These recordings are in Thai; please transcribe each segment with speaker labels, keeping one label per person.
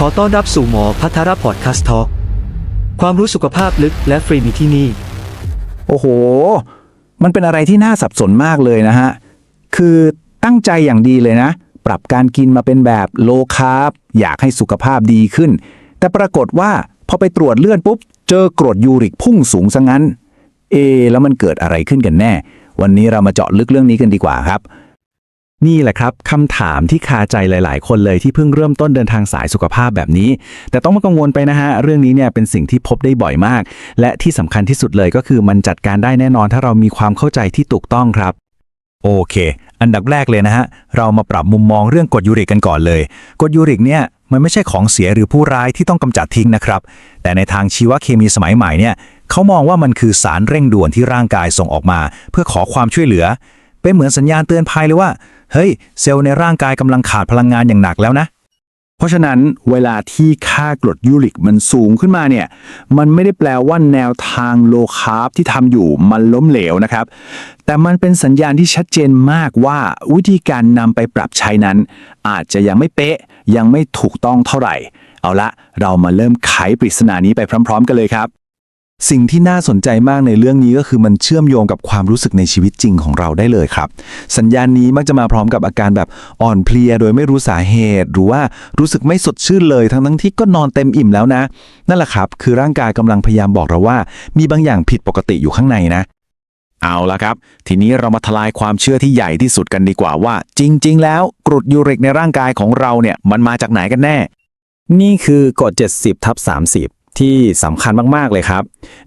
Speaker 1: ขอต้อนรับสู่หมอพัทรพอดคาสต์ทอความรู้สุขภาพลึกและฟรีมีที่นี่
Speaker 2: โอ้โห มันเป็นอะไรที่น่าสับสนมากเลยนะฮะ คือตั้งใจอย่างดีเลยนะ ปรับการกินมาเป็นแบบโลคาร์บอยากให้สุขภาพดีขึ้น แต่ปรากฏว่าพอไปตรวจเลือดปุ๊บ เจอกรดยูริกพุ่งสูงซะงั้น เอะแล้วมันเกิดอะไรขึ้นกันแน่ วันนี้เรามาเจาะลึกเรื่องนี้กันดีกว่าครับ
Speaker 3: นี่แหละครับคำถามที่คาใจหลาย ๆ คนเลยที่เพิ่งเริ่มต้นเดินทางสายสุขภาพแบบนี้ แต่ต้องไม่กังวลไปนะฮะ เรื่องนี้เนี่ยเป็นสิ่งที่พบได้บ่อยมาก และที่สำคัญที่สุดเลยก็คือมันจัดการได้แน่นอนถ้าเรามีความเข้าใจที่ถูกต้องครับ
Speaker 2: โอเค อันดับแรกเลยนะฮะ เรามาปรับมุมมองเรื่องกรดยูริกกันก่อนเลยกรดยูริกเนี่ยมันไม่ใช่ของเสียหรือผู้ร้ายที่ต้องกำจัดทิ้งนะครับ แต่ในทางชีวเคมีสมัยใหม่เนี่ยเขามองว่ามันคือสารเร่งด่วนที่ร่างกายส่งออกมา เพื่อขอความช่วยเหลือ เป็นเหมือนสัญญาณเตือนภัยเลยว่า เฮ้ย เซลล์ในร่างกายกำลังขาดพลังงานอย่างหนักแล้วนะ เพราะฉะนั้นเวลาที่ค่ากรดยูริกมันสูงขึ้นมาเนี่ย มันไม่ได้แปลว่าแนวทางโลคาร์บที่ทำอยู่มันล้มเหลวนะครับ แต่มันเป็นสัญญาณที่ชัดเจนมากว่าวิธีการนำไปปรับใช้นั้น อาจจะยังไม่เป๊ะยังไม่ถูกต้องเท่าไหร่ เอาละเรามาเริ่มไขปริศนานี้ไปพร้อม ๆ กันเลยครับ
Speaker 3: สิ่งที่น่าสนใจมากในเรื่องนี้ก็คือมันเชื่อมโยงกับความรู้สึกในชีวิตจริงของเราได้เลยครับ สัญญาณนี้มักจะมาพร้อมกับอาการแบบอ่อนเพลียโดยไม่รู้สาเหตุ หรือว่ารู้สึกไม่สดชื่นเลย ทั้งทั้งที่ก็นอนเต็มอิ่มแล้วนะ นั่นแหละครับ คือร่างกายกำลังพยายามบอกเราว่า มีบางอย่างผิดปกติอยู่ข้างในนะ
Speaker 2: เอาละครับ ทีนี้เรามาทลายความเชื่อที่ใหญ่ที่สุดกันดีกว่าว่า จริง ๆ แล้วกรดยูริกในร่างกายของเราเนี่ยมันมาจากไหนกันแน่
Speaker 3: นี่คือกฎ70ทับ30 ที่สำคัญมากๆเลยครับ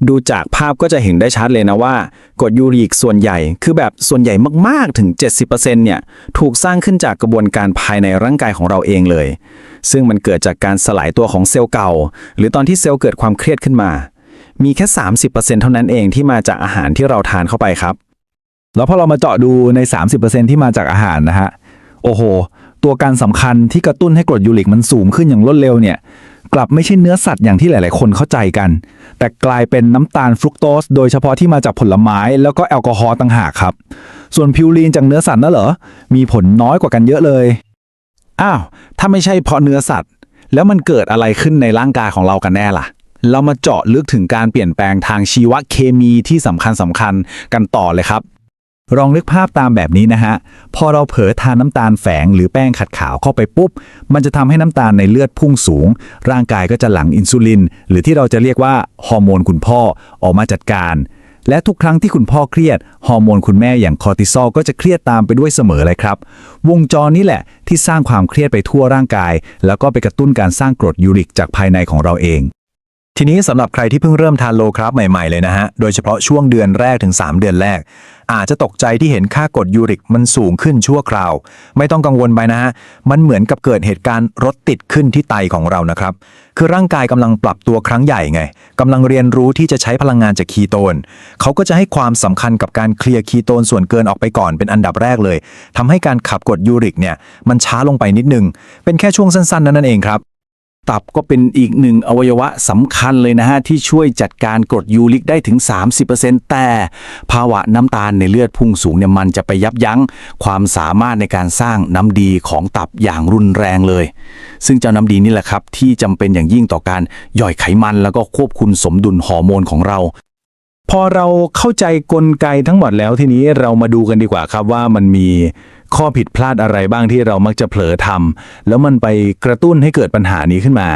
Speaker 3: ดูจากภาพก็จะเห็นได้ชัดเลยนะว่ากฎยูริกส่วนใหญ่คือแบบส่วนใหญ่มากๆถึง 70%เนี่ยถูกสร้างขึ้นจากกระบวนการภายในร่างกายของเราเองเลย ซึ่งมันเกิดจากการสลายตัวของเซลล์เก่า หรือตอนที่เซลล์เกิดความเครียดขึ้นมา มีแค่ 30%เท่านั้นเองที่มาจากอาหารที่เราทานเข้าไปครับ
Speaker 2: แล้วพอเรามาเจาะดูใน 30%ที่มาจากอาหารนะฮะโอ้โห ตัวการสำคัญที่กระตุ้นให้กรดยูริกมันสูงขึ้นอย่างรวดเร็วเนี่ย กลับไม่ใช่เนื้อสัตว์อย่างที่หลาย ๆ คนเข้าใจกัน แต่กลายเป็นน้ำตาลฟรุกโตส โดยเฉพาะที่มาจากผลไม้แล้วก็แอลกอฮอล์ต่างหากครับ ส่วนพิวรีนจากเนื้อสัตว์น่ะเหรอ มีผลน้อยกว่ากันเยอะเลย อ้าว ถ้าไม่ใช่เพราะเนื้อสัตว์ แล้วมันเกิดอะไรขึ้นในร่างกายของเรากันแน่ล่ะ เรามาเจาะลึกถึงการเปลี่ยนแปลงทางชีวเคมีที่สำคัญสำคัญกันต่อเลยครับ ลองนึกภาพตามแบบนี้นะฮะ พอเราเผลอทานน้ำตาลแฝงหรือแป้งขัดขาวเข้าไปปุ๊บ มันจะทำให้น้ำตาลในเลือดพุ่งสูง ร่างกายก็จะหลั่งอินซูลิน หรือที่เราจะเรียกว่าฮอร์โมนคุณพ่อออกมาจัดการ และทุกครั้งที่คุณพ่อเครียด ฮอร์โมนคุณแม่อย่างคอร์ติซอลก็จะเครียดตามไปด้วยเสมอเลยครับ วงจรนี้แหละที่สร้างความเครียดไปทั่วร่างกาย แล้วก็ไปกระตุ้นการสร้างกรดยูริกจากภายในของเราเอง ทีนี้สำหรับใครที่เพิ่งเริ่มทานโลคร์บใหม่ๆเลยนะฮะ โดยเฉพาะช่วงเดือนแรกถึง 3 เดือนแรก อาจจะตกใจที่เห็นค่ากรดยูริกมันสูงขึ้นชั่วคราว ไม่ต้องกังวลไปนะฮะ มันเหมือนกับเกิดเหตุการณ์รถติดขึ้นที่ไตของเรานะครับ คือร่างกายกำลังปรับตัวครั้งใหญ่ไงกำลังเรียนรู้ที่จะใช้พลังงานจากคีโตน เขาก็จะให้ความสำคัญกับการเคลียร์คีโตนส่วนเกินออกไปก่อนเป็นอันดับแรกเลยทำให้การขับกรดยูริกเนี่ยมันช้าลงไปนิดนึง เป็นแค่ช่วงสั้นๆนั้นเองครับ ตับก็เป็นอีกหนึ่งอวัยวะสำคัญเลยนะฮะ ที่ช่วยจัดการกรดยูริกได้ถึง 30%แต่ภาวะน้ำตาลในเลือดพุ่งสูงเนี่ยมันจะไปยับยั้งความสามารถในการสร้างน้ำดีของตับอย่างรุนแรงเลย ซึ่งเจ้าน้ำดีนี่แหละครับ ที่จำเป็นอย่างยิ่งต่อการย่อยไขมัน แล้วก็ควบคุมสมดุลฮอร์โมนของเราพอเราเข้าใจกลไกทั้งหมดแล้วทีนี้เรามาดูกันดีกว่าครับว่ามันมี ข้อผิดพลาดอะไรบ้างที่เรามักจะเผลอทำแล้วมันไปกระตุ้นให้เกิดปัญหานี้ขึ้นมา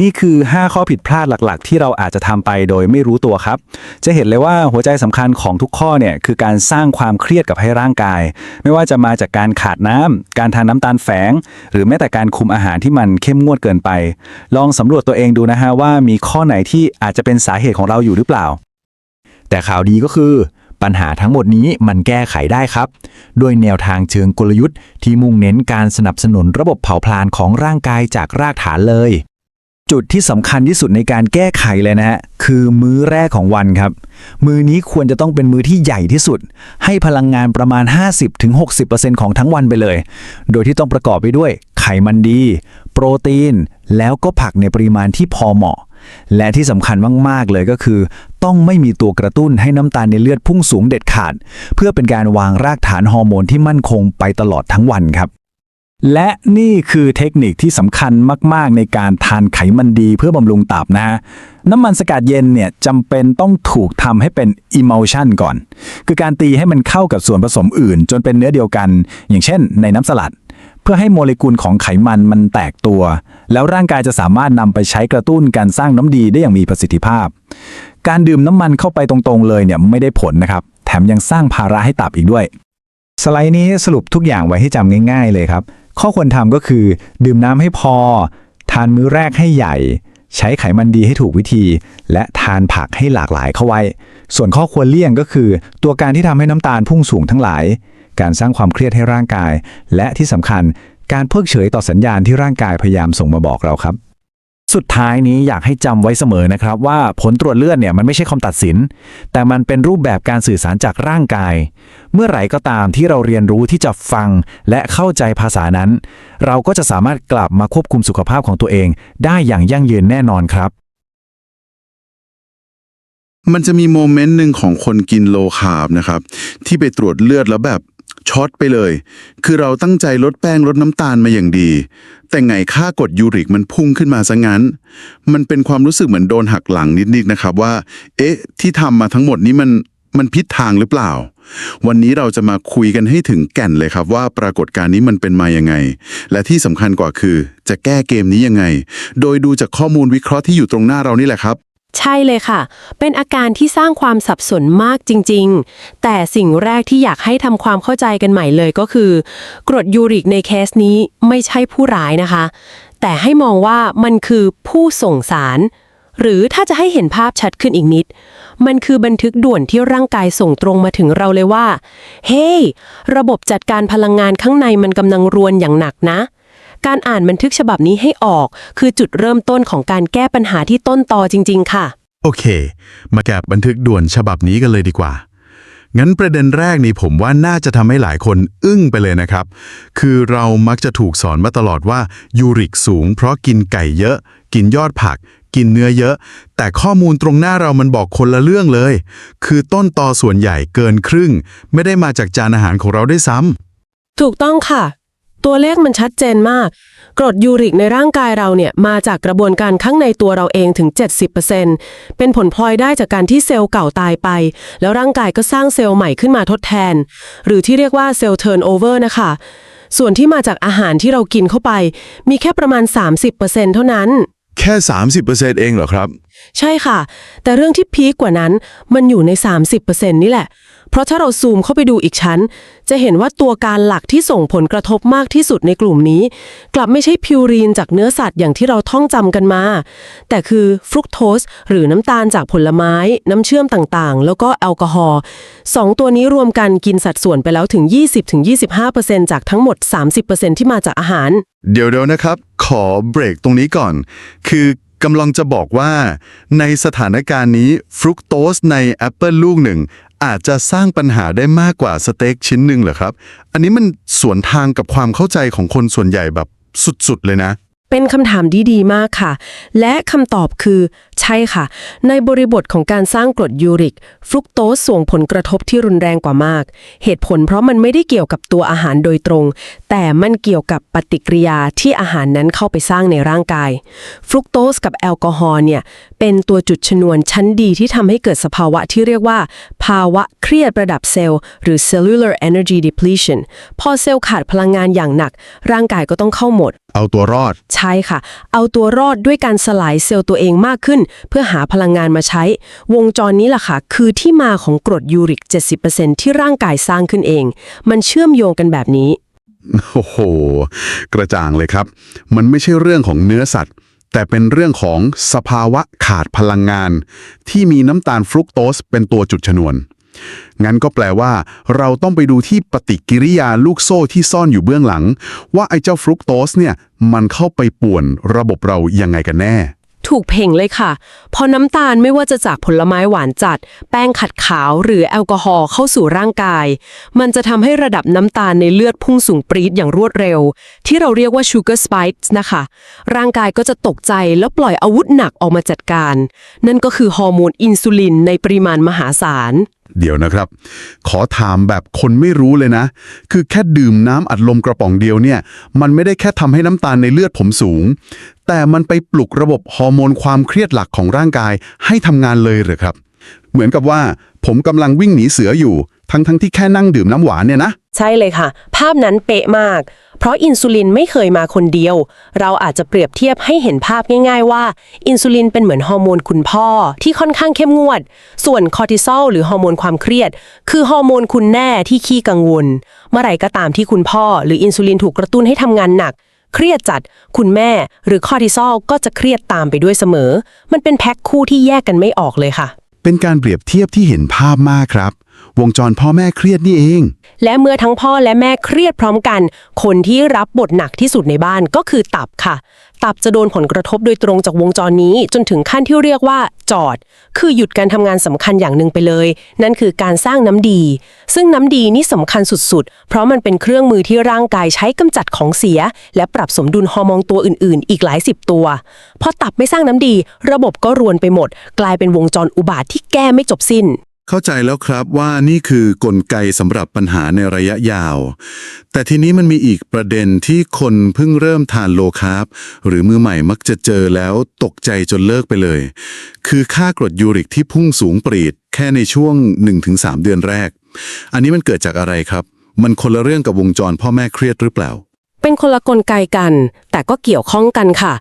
Speaker 2: นี่คือ 5 ข้อผิดพลาดหลักๆ ที่เราอาจจะทำไปโดยไม่รู้ตัวครับ จะเห็นเลยว่าหัวใจสำคัญของทุกข้อเนี่ยคือการสร้างความเครียดกับให้ร่างกาย ไม่ว่าจะมาจากการขาดน้ำการทานน้ำตาลแฝง หรือแม้แต่การคุมอาหารที่มันเข้มงวดเกินไป ลองสำรวจตัวเองดูนะฮะว่ามีข้อไหนที่อาจจะเป็นสาเหตุของเราอยู่หรือเปล่า แต่ข่าวดีก็คือ ปัญหาทั้งหมดนี้มันแก้ไขได้ครับ ด้วยแนวทางเชิงกลยุทธ์ที่มุ่งเน้นการสนับสนุนระบบเผาผลาญของร่างกายจากรากฐานเลย จุดที่สำคัญที่สุดในการแก้ไขเลยนะฮะคือมื้อแรกของวันครับ มื้อนี้ควรจะต้องเป็นมื้อที่ใหญ่ที่สุด ให้พลังงานประมาณ 50-60%ของทั้งวันไปเลย โดยที่ต้องประกอบไปด้วยไขมันดี โปรตีน แล้วก็ผักในปริมาณที่พอเหมาะ และที่สำคัญมาก ๆ เลยก็คือ ต้องไม่มีตัวกระตุ้นให้น้ำตาลในเลือดพุ่งสูงเด็ดขาด เพื่อเป็นการวางรากฐานฮอร์โมนที่มั่นคงไปตลอดทั้งวันครับและนี่คือเทคนิคที่สำคัญมาก ๆ ในการทานไขมันดีเพื่อบำรุงตับนะฮะ น้ำมันสกัดเย็นเนี่ยจำเป็นต้องถูกทำให้เป็น emulsion ก่อน คือการตีให้มันเข้ากับส่วนผสมอื่น จนเป็นเนื้อเดียวกัน อย่างเช่นในน้ำสลัด พื่อให้โมเลกุลของไขมันมันแตกตัว แล้วร่างกายจะสามารถนำไปใช้กระตุ้นการสร้างน้ำดีได้อย่างมีประสิทธิภาพ การดื่มน้ำมันเข้าไปตรงๆเลยเนี่ยไม่ได้ผลนะครับ แถมยังสร้างภาระให้ตับอีกด้วย
Speaker 4: สไลด์นี้สรุปทุกอย่างไว้ให้จำง่าย ๆ เลยครับ ข้อควรทำก็คือ ดื่มน้ำให้พอ ทานมื้อแรกให้ใหญ่ ใช้ไขมันดีให้ถูกวิธี และทานผักให้หลากหลายเข้าไว้ ส่วนข้อควรเลี่ยงก็คือ ตัวการที่ทำให้น้ำตาลพุ่งสูงทั้งหลาย การสร้างความเครียดให้ร่างกาย และที่สำคัญการเพิกเฉยต่อสัญญาณที่ร่างกายพยายามส่งมาบอกเราครับ
Speaker 2: สุดท้ายนี้อยากให้จำไว้เสมอนะครับ ว่าผลตรวจเลือดเนี่ยมันไม่ใช่คำตัดสิน แต่มันเป็นรูปแบบการสื่อสารจากร่างกาย เมื่อไหร่ก็ตามที่เราเรียนรู้ที่จะฟังและเข้าใจภาษานั้น เราก็จะสามารถกลับมาควบคุมสุขภาพของตัวเอง ได้อย่างยั่งยืนแน่นอนครับ
Speaker 5: มันจะมีโมเมนต์หนึ่งของคนกินโลคาร์บนะครับ ที่ไปตรวจเลือดแล้วแบบ ช็อตไปเลย คือเราตั้งใจลดแป้งลดน้ำตาลมาอย่างดี แต่ไงค่ากดยูริกมันพุ่งขึ้นมาซะงั้น มันเป็นความรู้สึกเหมือนโดนหักหลังนิดๆนะครับว่า เอ๊ะ ที่ทำมาทั้งหมดนี้มันมันพิษทางหรือเปล่า วันนี้เราจะมาคุยกันให้ถึงแก่นเลยครับว่าปรากฏการณ์นี้มันเป็นมายังไง และที่สำคัญกว่าคือจะแก้เกมนี้ยังไง โดยดูจากข้อมูลวิเคราะห์ที่อยู่ตรงหน้าเรานี่แหละครับ
Speaker 6: ใช่เลยค่ะ เป็นอาการที่สร้างความสับสนมากจริง ๆ แต่สิ่งแรกที่อยากให้ทำความเข้าใจกันใหม่เลยก็คือ กรดยูริกในเคสนี้ไม่ใช่ผู้ร้ายนะคะ แต่ให้มองว่ามันคือผู้ส่งสาร หรือถ้าจะให้เห็นภาพชัดขึ้นอีกนิด มันคือบันทึกด่วนที่ร่างกายส่งตรงมาถึงเราเลยว่า เฮ้ hey, ระบบจัดการพลังงานข้างในมันกำลังรวนอย่างหนักนะ การอ่านบันทึกฉบับนี้ให้ออก คือจุดเริ่มต้นของการแก้ปัญหาที่ต้นตอจริง ๆ ค่ะ
Speaker 5: โอเค มาแกะบันทึกด่วนฉบับนี้กันเลยดีกว่า งั้นประเด็นแรกนี่ผมว่าน่าจะทำให้หลายคนอึ้งไปเลยนะครับ คือเรามักจะถูกสอนมาตลอดว่ายูริกสูง เพราะกินไก่เยอะ กินยอดผัก กินเนื้อเยอะ แต่ข้อมูลตรงหน้าเรามันบอกคนละเรื่องเลย คือต้นตอส่วนใหญ่เกินครึ่ง ไม่ได้มาจากจานอาหารของเราได้วยซ้ำ
Speaker 6: ถูกต้องค่ะ ตัวเลขมันชัดเจนมาก กรดยูริกในร่างกายเราเนี่ยมาจากกระบวนการข้างในตัวเราเองถึง 70%เป็นผลพลอยได้จากการที่เซลล์เก่าตายไป แล้วร่างกายก็สร้างเซลล์ใหม่ขึ้นมาทดแทน หรือที่เรียกว่าเซลล์เทิร์นโอเวอร์นะคะ ส่วนที่มาจากอาหารที่เรากินเข้าไป มีแค่ประมาณ 30%เท่านั้น
Speaker 5: แค่ 30%เองเหรอครับ
Speaker 6: ใช่ค่ะ แต่เรื่องที่พีคกว่านั้นมันอยู่ใน 30%นี่แหละ เพราะถ้าเราซูมเข้าไปดูอีกชั้น จะเห็นว่าตัวการหลักที่ส่งผลกระทบมากที่สุดในกลุ่มนี้ กลับไม่ใช่พิวรีนจากเนื้อสัตว์อย่างที่เราท่องจำกันมา แต่คือฟรุกโตสหรือน้ำตาลจากผลไม้ น้ำเชื่อมต่างๆ แล้วก็แอลกอฮอล์สองตัวนี้รวมกันกินสัดส่วนไปแล้วถึง 20-25%จากทั้งหมด 30%ที่มาจากอาหาร
Speaker 5: เดี๋ยวเดี๋ยวนะครับ ขอเบรกตรงนี้ก่อน คือกำลังจะบอกว่า ในสถานการณ์นี้ฟรุกโตสในแอปเปิลลูกหนึ่ง อาจจะสร้างปัญหาได้มากกว่าสเต็กชิ้นหนึ่งเหรอครับ อันนี้มันสวนทางกับความเข้าใจของคนส่วนใหญ่แบบสุดๆเลยนะ
Speaker 6: เป็นคำถามที่ดีมากค่ะ และคำตอบคือใช่ค่ะ ในบริบทของการสร้างกรดยูริก ฟรุกโตสส่งผลกระทบที่รุนแรงกว่ามาก เหตุผลเพราะมันไม่ได้เกี่ยวกับตัวอาหารโดยตรง แต่มันเกี่ยวกับปฏิกิริยาที่อาหารนั้นเข้าไปสร้างในร่างกาย ฟรุกโตสกับแอลกอฮอล์เนี่ย เป็นตัวจุดชนวนชั้นดีที่ทำให้เกิดสภาวะที่เรียกว่า ภาวะเครียดระดับเซลล์ หรือ cellular energy depletion พอเซลล์ขาดพลังงานอย่างหนัก ร่างกายก็ต้องเข้าหมด
Speaker 5: เอาตัวรอด
Speaker 6: ใช่ค่ะ เอาตัวรอดด้วยการสลายเซลล์ตัวเองมากขึ้น เพื่อหาพลังงานมาใช้ วงจรนี้ล่ะค่ะ คือที่มาของกรดยูริก 70%ที่ร่างกายสร้างขึ้นเอง มันเชื่อมโยงกันแบบนี้
Speaker 5: โอ้โห กระจ่างเลยครับ มันไม่ใช่เรื่องของเนื้อสัตว์ แต่เป็นเรื่องของสภาวะขาดพลังงาน ที่มีน้ำตาลฟรุกโตสเป็นตัวจุดชนวน งั้นก็แปลว่า เราต้องไปดูที่ปฏิกิริยาลูกโซ่ที่ซ่อนอยู่เบื้องหลัง ว่าไอ้เจ้าฟรุกโตสเนี่ยมันเข้าไปป่วนระบบเรายังไงกันแน่
Speaker 6: ถูกเพ่งเลยค่ะ พอน้ำตาลไม่ว่าจะจากผลไม้หวานจัด แป้งขัดขาวหรือแอลกอฮอล์เข้าสู่ร่างกาย มันจะทำให้ระดับน้ำตาลในเลือดพุ่งสูงปรี๊ดอย่างรวดเร็ว ที่เราเรียกว่า sugar spikes นะคะ ร่างกายก็จะตกใจแล้วปล่อยอาวุธหนักออกมาจัดการ นั่นก็คือฮอร์โมนอินซูลินในปริมาณมหาศาล
Speaker 5: เดี๋ยวนะครับ ขอถามแบบคนไม่รู้เลยนะ คือแค่ดื่มน้ำอัดลมกระป๋องเดียวเนี่ย มันไม่ได้แค่ทำให้น้ำตาลในเลือดผมสูง แต่มันไปปลุกระบบฮอร์โมนความเครียดหลักของร่างกายให้ทำงานเลยเหรอครับ เหมือนกับว่า ผมกำลังวิ่งหนีเสืออยู่ ทั้งทั้งๆที่แค่นั่งดื่มน้ำหวานเนี่ยนะ
Speaker 6: ใช่เลยค่ะ ภาพนั้นเป๊ะมาก เพราะอินซูลินไม่เคยมาคนเดียว เราอาจจะเปรียบเทียบให้เห็นภาพง่าย ๆ ว่า อินซูลินเป็นเหมือนฮอร์โมนคุณพ่อที่ค่อนข้างเข้มงวด ส่วนคอร์ติซอลหรือฮอร์โมนความเครียด คือฮอร์โมนคุณแน่ที่ขี้กังวล เมื่อไหร่ก็ตามที่คุณพ่อ หรืออินซูลินถูกกระตุ้นให้ทำงานหนัก เครียดจัด คุณแม่ หรือคอร์ติซอลก็จะเครียดตามไปด้วยเสมอ มันเป็นแพ็คคู่ที่แยกกันไม่ออกเลยค่ะ
Speaker 5: เป็นการเปรียบเทียบที่เห็นภาพมากครับ วงจรพ่อแม่เครียดนี่เอง
Speaker 6: และเมื่อทั้งพ่อและแม่เครียดพร้อมกัน คนที่รับบทหนักที่สุดในบ้านก็คือตับค่ะ ตับจะโดนผลกระทบโดยตรงจากวงจรนี้ จนถึงขั้นที่เรียกว่าจอด คือหยุดการทำงานสำคัญอย่างหนึ่งไปเลย นั่นคือการสร้างน้ำดี ซึ่งน้ำดีนี่สำคัญสุดๆ เพราะมันเป็นเครื่องมือที่ร่างกายใช้กำจัดของเสีย และปรับสมดุลฮอร์โมนตัวอื่น ๆ อีกหลายสิบตัวพอตับไม่สร้างน้ำดี ระบบก็รวนไปหมด กลายเป็นวงจรอุบาทที่แก้ไม่จบสิ้น
Speaker 5: เข้าใจแล้วครับว่านี่คือกลไกสำหรับปัญหาในระยะยาว แต่ทีนี้มันมีอีกประเด็นที่คนเพิ่งเริ่มทานโลคาร์บหรือมือใหม่มักจะเจอแล้วตกใจจนเลิกไปเลย คือค่ากรดยูริกที่พุ่งสูงปรีด แค่ในช่วง 1-3 เดือนแรก อันนี้มันเกิดจากอะไรครับ มันคนละเรื่องกับวงจรพ่อแม่เครียดหรือเปล่า
Speaker 6: เป็นคนละกลไกกัน แต่ก็เกี่ยวข้องกันค่ะ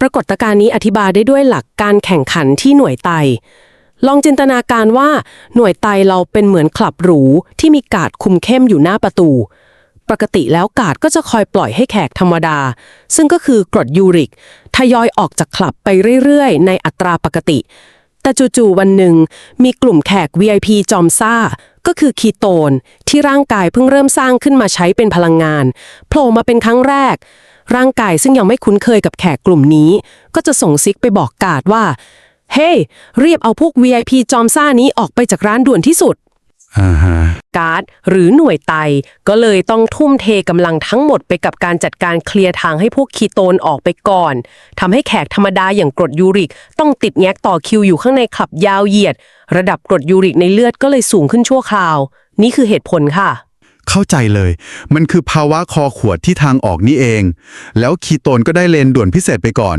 Speaker 6: ปรากฏการณ์นี้อธิบายได้ด้วยหลักการแข่งขันที่หน่วยไต ลองจินตนาการว่าหน่วยไตเราเป็นเหมือนคลับหรูที่มีกาดคุมเข้มอยู่หน้าประตู ปกติแล้วกาดก็จะคอยปล่อยให้แขกธรรมดา ซึ่งก็คือกรดยูริก ทยอยออกจากคลับไปเรื่อยๆ ในอัตราปกติ แต่จู่ๆวันหนึ่ง มีกลุ่มแขก VIP จอมซ่า ก็คือคีโตน ที่ร่างกายเพิ่งเริ่มสร้างขึ้นมาใช้เป็นพลังงานโผล่มาเป็นครั้งแรก ร่างกายซึ่งยังไม่คุ้นเคยกับแขกกลุ่มนี้ ก็จะส่งซิกไปบอกกาดว่า เฮ้เรียบเอาพวก VIP จอมซ่านี้ออกไปจากร้านด่วนที่สุด
Speaker 5: อ่าฮะ
Speaker 6: การ์ดหรือหน่วยไต ก็เลยต้องทุ่มเทกำลังทั้งหมดไปกับการจัดการเคลียร์ทางให้พวกคีโตนออกไปก่อนทำให้แขกธรรมดาอย่างกรดยูริก ต้องติดแงกต่อคิวอยู่ข้างในคลับยาวเหยียด ระดับกรดยูริกในเลือดก็เลยสูงขึ้นชั่วคราว นี่คือเหตุผลค่ะ
Speaker 5: เข้าใจเลย มันคือภาวะคอขวดที่ทางออกนี่เอง แล้วคีโตนก็ได้เลนด่วนพิเศษไปก่อน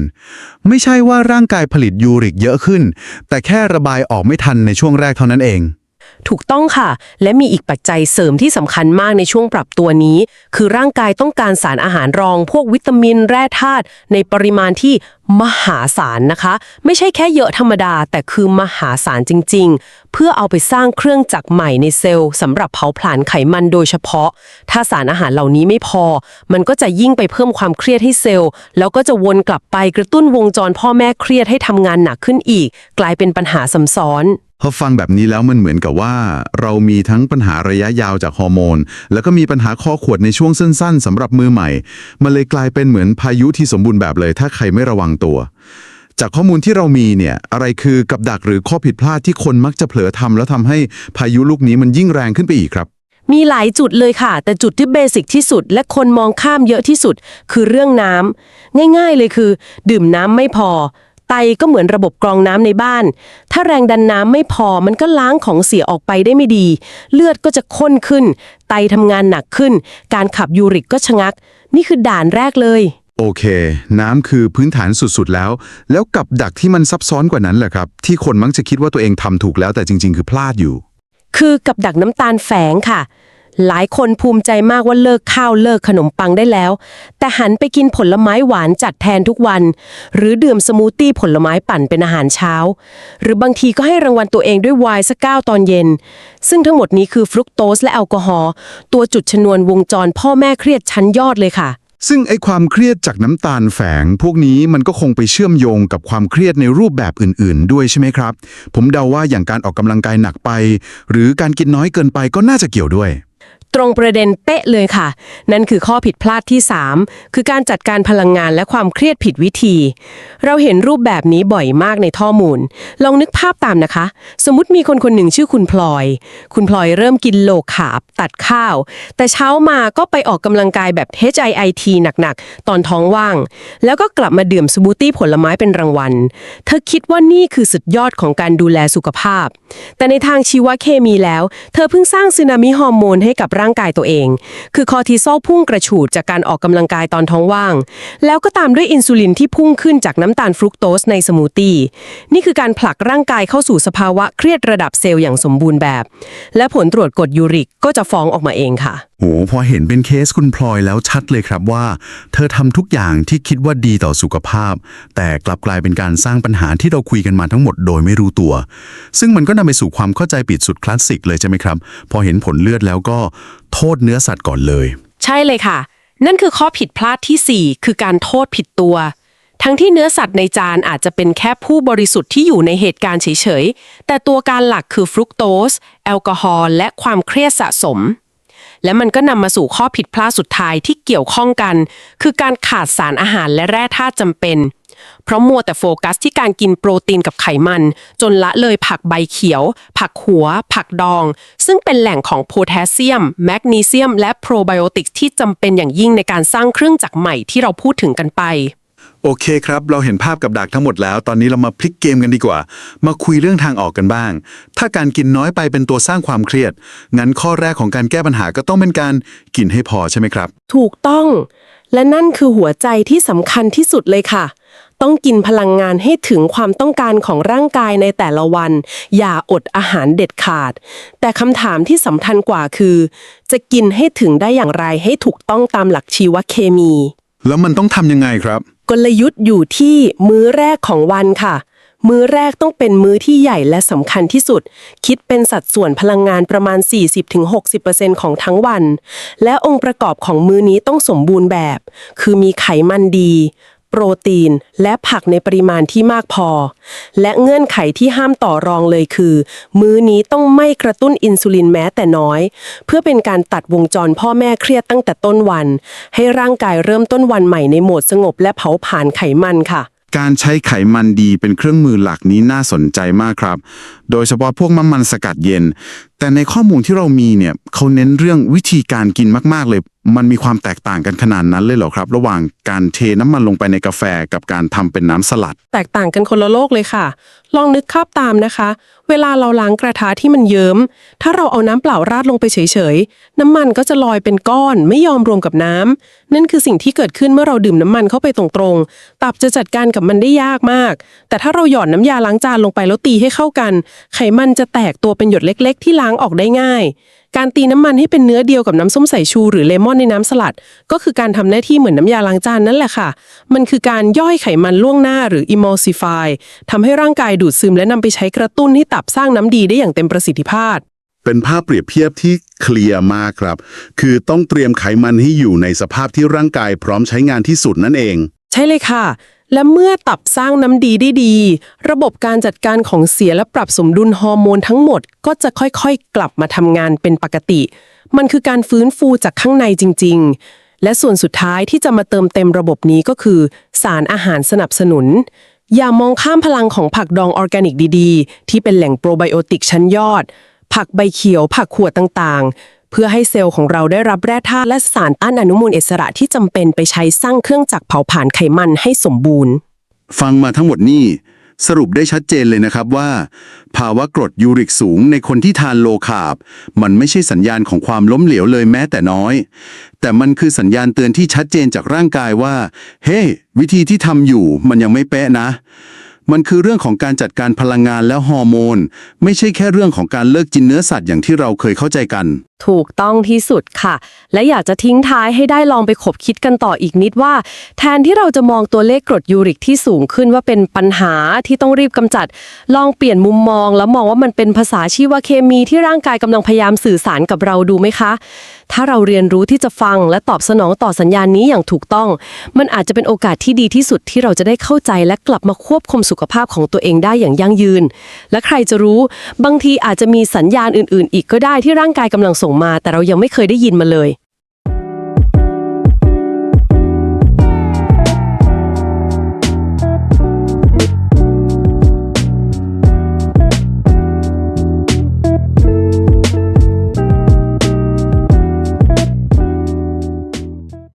Speaker 5: ไม่ใช่ว่าร่างกายผลิตยูริกเยอะขึ้น แต่แค่ระบายออกไม่ทันในช่วงแรกเท่านั้นเอง
Speaker 6: ถูกต้องค่ะ และมีอีกปัจจัยเสริมที่สำคัญมากในช่วงปรับตัวนี้ คือร่างกายต้องการสารอาหารรอง พวกวิตามินแร่ธาตุในปริมาณที่มหาศาลนะคะ ไม่ใช่แค่เยอะธรรมดา แต่คือมหาศาลจริง ๆ เพื่อเอาไปสร้างเครื่องจักรใหม่ในเซลล์สำหรับเผาผลาญไขมันโดยเฉพาะ ถ้าสารอาหารเหล่านี้ไม่พอ มันก็จะยิ่งไปเพิ่มความเครียดให้เซลล์ แล้วก็จะวนกลับไปกระตุ้นวงจรพ่อแม่เครียดให้ทำงานหนักขึ้นอีก กลายเป็นปัญหาซ้ำซ้อน
Speaker 5: พอฟังแบบนี้แล้วมันเหมือนกับว่า เรามีทั้งปัญหาระยะยาวจากฮอร์โมน แล้วก็มีปัญหาข้อขวดในช่วงสั้น ๆสำหรับมือใหม่ มันเลยกลายเป็นเหมือนพายุที่สมบูรณ์แบบเลย ถ้าใครไม่ระวังตัว จากข้อมูลที่เรามีเนี่ยอะไรคือกับดักหรือข้อผิดพลาดที่คนมักจะเผลอทำแล้วทำให้พายุลูกนี้มันยิ่งแรงขึ้นไปอีกครับ
Speaker 6: มีหลายจุดเลยค่ะ แต่จุดที่เบสิกที่สุด และคนมองข้ามเยอะที่สุด คือเรื่องน้ำง่าย ๆ เลยคือ ดื่มน้ำไม่พอ ไตก็เหมือนระบบกรองน้ำในบ้าน ถ้าแรงดันน้ำไม่พอมันก็ล้างของเสียออกไปได้ไม่ดี เลือดก็จะข้นขึ้น ไตทำงานหนักขึ้น การขับยูริกก็ชะงัก นี่คือด่านแรกเลย
Speaker 5: โอเค น้ำคือพื้นฐานสุดๆแล้ว แล้วกับดักที่มันซับซ้อนกว่านั้นแหละครับ ที่คนมักจะคิดว่าตัวเองทำถูกแล้วแต่จริง ๆ คือพลาดอยู่
Speaker 6: คือกับดักน้ำตาลแฝงค่ะ หลายคนภูมิใจมากว่าเลิกข้าวเลิกขนมปังได้แล้ว แต่หันไปกินผลไม้หวานจัดแทนทุกวัน หรือดื่มสมูทตี้ผลไม้ปั่นเป็นอาหารเช้า หรือบางทีก็ให้รางวัลตัวเองด้วยไวน์สักเก้าตอนเย็น ซึ่งทั้งหมดนี้คือฟรุกโตสและแอลกอฮอล์ตัวจุดชนวนวงจรพ่อแม่เครียดชั้นยอดเลยค่ะ
Speaker 5: ซึ่งไอความเครียดจากน้ำตาลแฝง พวกนี้มันก็คงไปเชื่อมโยงกับความเครียดในรูปแบบอื่น ๆ ด้วยใช่ไหมครับ ผมเดาว่าอย่างการออกกำลังกายหนักไป หรือการกินน้อยเกินไปก็น่าจะเกี่ยวด้วย
Speaker 6: ตรงประเด็นเป๊ะเลยค่ะ นั่นคือข้อผิดพลาดที่ 3 คือการจัดการพลังงานและความเครียดผิดวิธี เราเห็นรูปแบบนี้บ่อยมากในข้อมูล ลองนึกภาพตามนะคะ สมมติมีคนคนหนึ่งชื่อคุณพลอย คุณพลอยเริ่มกินโลคาบ ตัดข้าว แต่เช้ามาก็ไปออกกำลังกายแบบ HIIT หนักๆ ตอนท้องว่าง แล้วก็กลับมาดื่มสมูทตี้ผลไม้เป็นรางวัล เธอคิดว่านี่คือสุดยอดของการดูแลสุขภาพ แต่ในทางชีวเคมีแล้ว เธอเพิ่งสร้างสึนามิฮอร์โมนให้กับร่างกายตัวเอง คือคอร์ติซอลพุ่งกระฉูดจากการออกกำลังกายตอนท้องว่าง แล้วก็ตามด้วยอินซูลินที่พุ่งขึ้นจากน้ำตาลฟรุกโตสในสมูทตี้นี่คือการผลักร่างกายเข้าสู่สภาวะเครียดระดับเซลล์อย่างสมบูรณ์แบบ และผลตรวจกรดยูริกก็จะฟ้องออกมาเองค่ะ
Speaker 5: โหพอเห็นเป็นเคสคุณพลอยแล้วชัดเลยครับว่า เธอทำทุกอย่างที่คิดว่าดีต่อสุขภาพ แต่กลับกลายเป็นการสร้างปัญหาที่เราคุยกันมาทั้งหมดโดยไม่รู้ตัว ซึ่งมันก็นำไปสู่ความเข้าใจผิดสุดคลาสสิกเลยใช่ไหมครับ พอเห็นผลเลือดแล้วก็โทษเนื้อสัตว์ก่อนเลย
Speaker 6: ใช่เลยค่ะ นั่นคือข้อผิดพลาดทีสี่4 คือการโทษผิดตัว ทั้งที่เนื้อสัตว์ในจานอาจจะเป็นแค่ผู้บริสุทธิ์ที่อยู่ในเหตุการณ์เฉยๆแต่ตัวการหลักคือฟรุกโตสแอลกอฮอล์และความเครียดสะสม และมันก็นำมาสู่ข้อผิดพลาดสุดท้ายที่เกี่ยวข้องกัน คือการขาดสารอาหารและแร่ธาตุจำเป็น เพราะมัวแต่โฟกัสที่การกินโปรตีนกับไขมัน จนละเลยผักใบเขียว ผักหัว ผักดอง ซึ่งเป็นแหล่งของโพแทสเซียม แมกนีเซียม และโปรไบโอติกที่จำเป็นอย่างยิ่งในการสร้างเครื่องจักรใหม่ที่เราพูดถึงกันไป
Speaker 5: โอเคครับ เราเห็นภาพกับดักทั้งหมดแล้ว ตอนนี้เรามาพลิกเกมกันดีกว่า มาคุยเรื่องทางออกกันบ้าง ถ้าการกินน้อยไปเป็นตัวสร้างความเครียด งั้นข้อแรกของการแก้ปัญหาก็ต้องเป็นการกินให้พอใช่ไหมครับ
Speaker 6: ถูกต้อง และนั่นคือหัวใจที่สำคัญที่สุดเลยค่ะ ต้องกินพลังงานให้ถึงความต้องการของร่างกายในแต่ละวัน อย่าอดอาหารเด็ดขาด แต่คำถามที่สำคัญกว่าคือ จะกินให้ถึงได้อย่างไรให้ถูกต้องตามหลักชีวเคมี
Speaker 5: แล้วมันต้องทำยังไงครับ
Speaker 6: กลยุทธ์อยู่ที่มื้อแรกของวันค่ะ มื้อแรกต้องเป็นมื้อที่ใหญ่และสำคัญที่สุด คิดเป็นสัดส่วนพลังงานประมาณ 40-60%ของทั้งวัน และองค์ประกอบของมื้อนี้ต้องสมบูรณ์แบบ คือมีไขมันดี โปรตีน และผักในปริมาณที่มากพอ และเงื่อนไขที่ห้ามต่อรองเลยคือ มื้อนี้ต้องไม่กระตุ้นอินซูลินแม้แต่น้อย เพื่อเป็นการตัดวงจรพ่อแม่เครียดตั้งแต่ต้นวัน ให้ร่างกายเริ่มต้นวันใหม่ในโหมดสงบและเผาผลาญไขมันค่ะ
Speaker 5: การใช้ไขมันดีเป็นเครื่องมือหลักนี้น่าสนใจมากครับ โดยเฉพาะพวกน้ำมันสกัดเย็น แต่ในข้อมูลที่เรามีเนี่ยเขาเน้นเรื่องวิธีการกินมาก ๆ เลย มันมีความแตกต่างกันขนาดนั้นเลยเหรอครับ ระหว่างการเทน้ำมันลงไปในกาแฟกับการทำเป็นน้ำสลัด
Speaker 6: แตกต่างกันคนละโลกเลยค่ะ ลองนึกภาพตามนะคะ เวลาเราล้างกระทะที่มันเยิ้ม ถ้าเราเอาน้ำเปล่าราดลงไปเฉย ๆ น้ำมันก็จะลอยเป็นก้อนไม่ยอมรวมกับน้ำนั่นคือสิ่งที่เกิดขึ้นเมื่อเราดื่มน้ำมันเข้าไปตรงๆ ตับจะจัดการกับมันได้ยากมาก แต่ถ้าเราหย่อดน้ำยาล้างจานลงไปแล้วตีให้เข้ากันไขมันจะแตกตัวเป็นหยดเล็ก ๆ ที่ล้างออกได้ง่าย การตีน้ำมันให้เป็นเนื้อเดียวกับน้ำส้มสายชู หรือเลมอนในน้ำสลัด ก็คือการทำหน้าที่เหมือนน้ำยาล้างจานนั่นแหละค่ะ มันคือการย่อยไขมันล่วงหน้าหรือ emulsify ทำให้ร่างกายดูดซึมและนำไปใช้กระตุ้นให้ตับสร้างน้ำดีได้อย่างเต็มประสิทธิภาพ
Speaker 5: เป็นภาพเปรียบเทียบที่เคลียร์มากครับ คือต้องเตรียมไขมันให้อยู่ในสภาพที่ร่างกายพร้อมใช้งานที่สุดนั่นเอง
Speaker 6: ใช่เลยค่ะ และเมื่อตับสร้างน้ำดีได้ดี ระบบการจัดการของเสียและปรับสมดุลฮอร์โมนทั้งหมด ก็จะค่อยๆ กลับมาทำงานเป็นปกติ มันคือการฟื้นฟูจากข้างในจริง ๆ และส่วนสุดท้ายที่จะมาเติมเต็มระบบนี้ก็คือ สารอาหารสนับสนุน อย่ามองข้ามพลังของผักดองออร์แกนิกดี ๆ ที่เป็นแหล่งโปรไบโอติกชั้นยอด ผักใบเขียว ผักขวดต่างๆ เพื่อให้เซลล์ของเราได้รับแร่ธาตุและสารต้านอนุมูลอิสระที่จำเป็นไปใช้สร้างเครื่องจักรเผาผลาญไขมันให้สมบูรณ์
Speaker 5: ฟังมาทั้งหมดนี่ สรุปได้ชัดเจนเลยนะครับว่า ภาวะกรดยูริกสูงในคนที่ทานโลคาร์บมันไม่ใช่สัญญาณของความล้มเหลวเลยแม้แต่น้อย แต่มันคือสัญญาณเตือนที่ชัดเจนจากร่างกายว่า เฮ้วิธีที่ทำอยู่มันยังไม่เป๊ะนะมันคือเรื่องของการจัดการพลังงานและฮอร์โมน ไม่ใช่แค่เรื่องของการเลิกกินเนื้อสัตว์อย่างที่เราเคยเข้าใจกัน
Speaker 6: ถูกต้องที่สุดค่ะ และอยากจะทิ้งท้ายให้ได้ลองไปขบคิดกันต่ออีกนิดว่า แทนที่เราจะมองตัวเลขกรดยูริกที่สูงขึ้นว่าเป็นปัญหาที่ต้องรีบกำจัด ลองเปลี่ยนมุมมอง แล้วมองว่ามันเป็นภาษาชีวเคมีที่ร่างกายกำลังพยายามสื่อสารกับเราดูไหมคะ ถ้าเราเรียนรู้ที่จะฟังและตอบสนองต่อสัญญาณนี้อย่างถูกต้อง มันอาจจะเป็นโอกาสที่ดีที่สุดที่เราจะได้เข้าใจและกลับมาควบคุมสุขภาพของตัวเองได้อย่างยั่งยืน และใครจะรู้ บางทีอาจจะมีสัญญาณอื่น ๆ อีกก็ได้ที่ร่างกายกำลังส่งงมาแต่เรายังไม่เคยได้ยินมาเลย